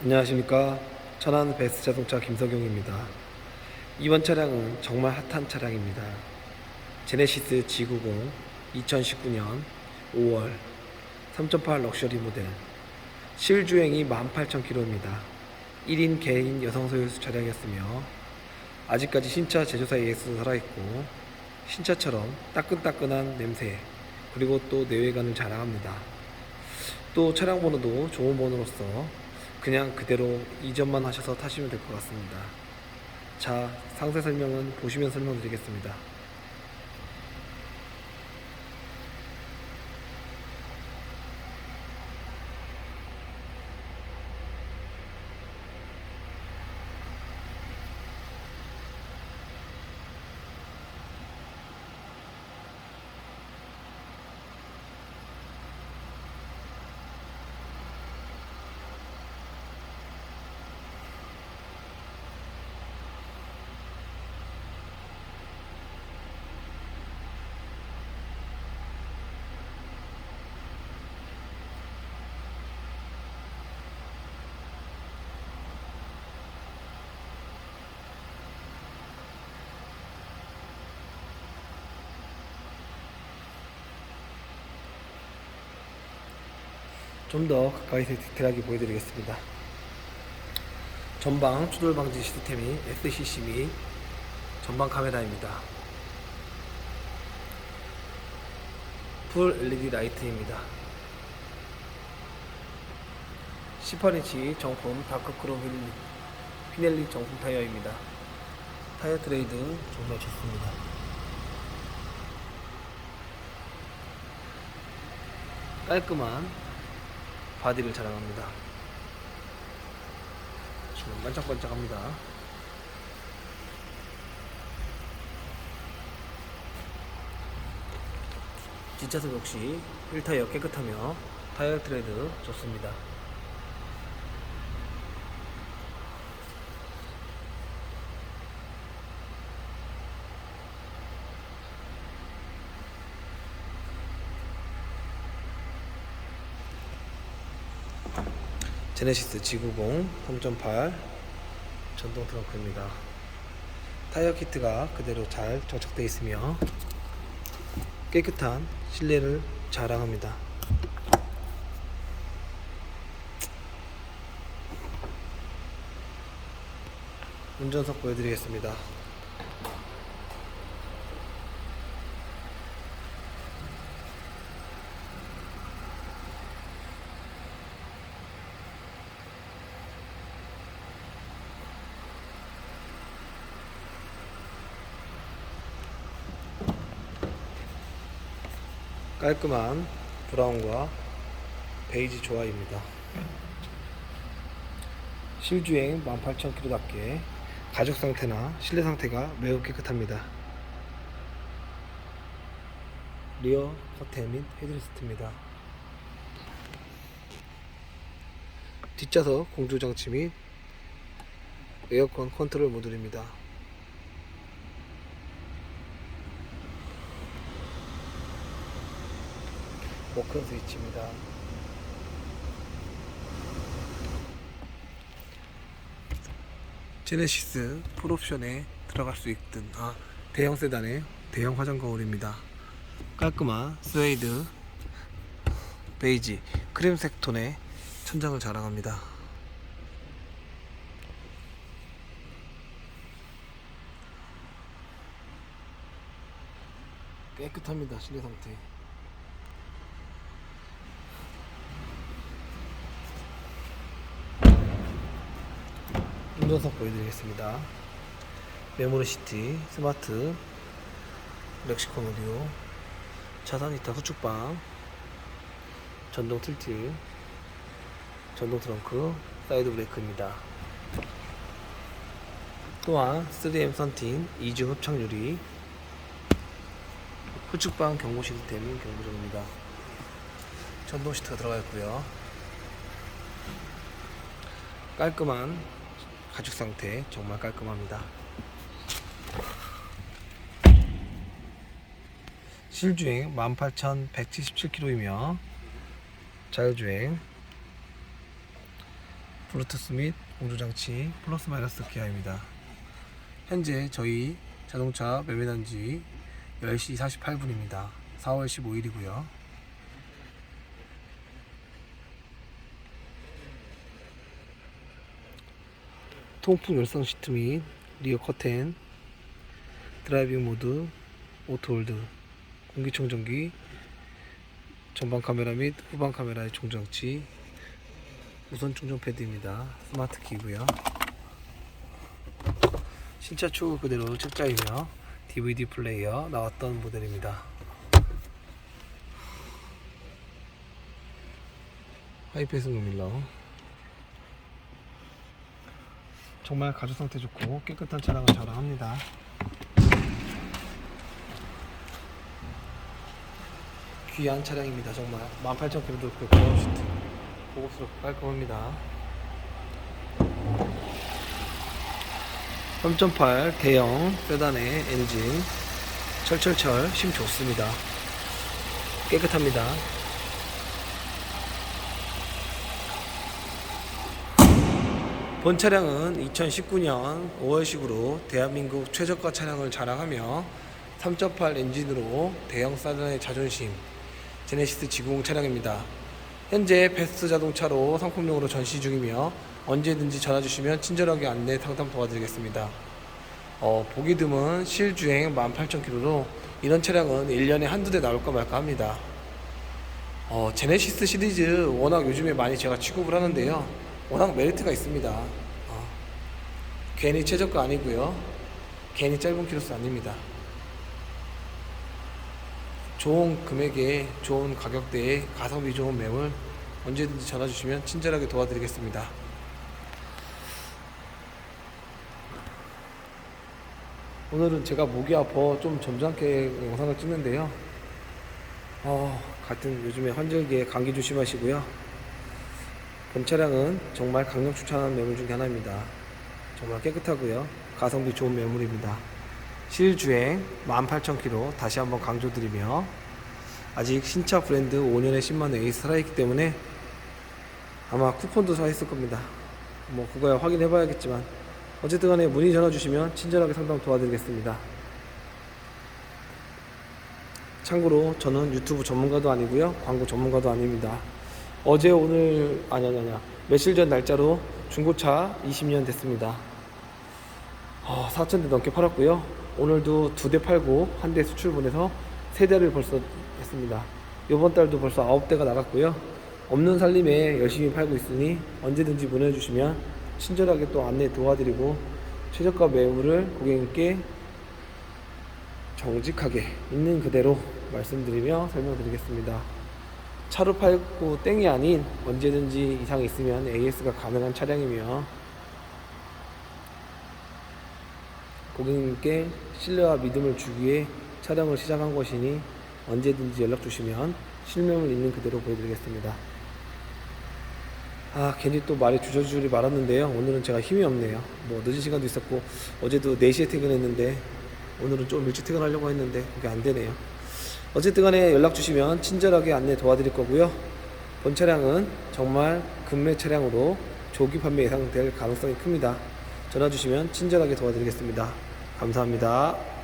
안녕하십니까. 천안 베스트 자동차 김석용입니다. 이번 차량은 정말 핫한 차량입니다. 제네시스 G90 2019년 5월 3.8 럭셔리 모델. 실주행이 18,000km입니다. 1인 개인 여성 소유수 차량이었으며 아직까지 신차 제조사 AS도 살아있고 신차처럼 따끈따끈한 냄새 그리고 또 내외관을 자랑합니다. 또 차량 번호도 좋은 번호로서 그냥 그대로 이전만 하셔서 타시면 될 것 같습니다. 자, 상세 설명은 보시면 설명드리겠습니다. 좀 더 가까이서 디테일하게 보여드리겠습니다. 전방 추돌 방지 시스템이 SCC 및 전방 카메라입니다. 풀 LED 라이트입니다. 18인치 정품 다크크롬 휠- 피넬리 정품 타이어입니다. 타이어 트레이드 정말 좋습니다. 깔끔한 바디를 자랑합니다. 지금 반짝반짝합니다. 뒷좌석 역시 1타이어 깨끗하며 타이어 트레드 좋습니다. 제네시스 G90 3.8 전동 트렁크입니다. 타이어 키트가 그대로 잘 정착되어 있으며 깨끗한 실내를 자랑합니다. 운전석 보여드리겠습니다. 깔끔한 브라운과 베이지 조화입니다. 실주행 18,000km답게 가죽 상태나 실내 상태가 매우 깨끗합니다. 리어 커튼 및 헤드리스트입니다. 뒷좌석 공조 장치 및 에어컨 컨트롤 모듈입니다. 워크 스위치입니다. 제네시스 풀옵션에 들어갈 수 있든 아 대형 세단의 대형 화장 거울입니다. 깔끔한 스웨이드 베이지 크림색 톤의 천장을 자랑합니다. 깨끗합니다 실내 상태. 운전석 보여드리겠습니다. 메모리 시트, 스마트, 렉시콘 오디오, 히터 후축방, 전동 틸트, 전동 트렁크, 사이드 브레이크입니다. 또한 3M 썬팅, 이중 흡착 유리, 후축방 경고 시스템 경고등입니다. 전동 시트가 들어가 있고요. 깔끔한 가죽 상태 정말 깔끔합니다. 실주행 18,177km이며 자율주행 블루투스 및 공조장치 플러스 마이너스 기아입니다. 현재 저희 자동차 매매한 지 10시 48분입니다. 4월 15일이고요. 통풍 열선 시트 및 리어 커튼 드라이빙 모드 오토홀드 공기청정기 전방 카메라 및 후방 카메라의 총장치 무선 충전 패드입니다. 스마트 키고요. 신차 추후 그대로 책자이며 DVD 플레이어 나왔던 모델입니다. 하이패스 노밀러 정말 가죽 상태 좋고 깨끗한 차량을 자랑합니다. 귀한 차량입니다. 정말 18,000km도 고급 시트 고급스럽고 깔끔합니다. 3.8 대형 세단의 엔진 철철철 심 좋습니다. 깨끗합니다. 본 차량은 2019년 5월식으로 대한민국 최저가 차량을 자랑하며 3.8 엔진으로 대형 사단의 자존심 제네시스 지구공 차량입니다. 현재 베스트 자동차로 상품용으로 전시 중이며 언제든지 전화 주시면 친절하게 안내 상담 도와드리겠습니다. 어, 보기 드문 실주행 18,000km로 이런 차량은 1년에 한두 대 나올까 말까 합니다. 어, 제네시스 시리즈 워낙 요즘에 많이 제가 취급을 하는데요. 워낙 메리트가 있습니다. 어, 괜히 최저가 아니고요. 괜히 짧은 키로수 아닙니다. 좋은 금액에 좋은 가격대에 가성비 좋은 매물 언제든지 전화 주시면 친절하게 도와드리겠습니다. 오늘은 제가 목이 아파 좀 점잖게 영상을 찍는데요. 어, 같은 요즘에 환절기에 감기 조심하시고요. 본 차량은 정말 강력 추천하는 매물 중에 하나입니다. 정말 깨끗하고요. 가성비 좋은 매물입니다. 실주행 18,000km 다시 한번 강조드리며 아직 신차 브랜드 5년에 10만 에이스 살아있기 때문에 아마 쿠폰도 사 있을 겁니다. 뭐 그거야 확인해 봐야겠지만 어쨌든 간에 문의 전화 주시면 친절하게 상담 도와드리겠습니다. 참고로 저는 유튜브 전문가도 아니고요. 광고 전문가도 아닙니다. 어제 오늘 아니 아니 아니야 며칠 전 날짜로 중고차 20년 됐습니다. 어, 4천 대 넘게 팔았고요. 오늘도 두 대 팔고 한 대 수출 보내서 세 대를 벌써 했습니다. 이번 달도 벌써 아홉 대가 나갔고요. 없는 살림에 열심히 팔고 있으니 언제든지 보내주시면 친절하게 또 안내 도와드리고 최저가 매물을 고객님께 정직하게 있는 그대로 말씀드리며 설명드리겠습니다. 차로 팔고 땡이 아닌 언제든지 이상 있으면 AS가 가능한 차량이며 고객님께 신뢰와 믿음을 주기 위해 촬영을 시작한 것이니 언제든지 연락 주시면 실명을 있는 그대로 보여드리겠습니다. 아 괜히 또 말이 주저주저리 말았는데요. 오늘은 제가 힘이 없네요. 뭐 늦은 시간도 있었고 어제도 4시에 퇴근했는데 오늘은 좀 일찍 퇴근하려고 했는데 그게 안 되네요. 어쨌든 간에 연락 주시면 친절하게 안내 도와드릴 거고요. 본 차량은 정말 금매 차량으로 조기 판매 예상될 가능성이 큽니다. 전화 주시면 친절하게 도와드리겠습니다. 감사합니다.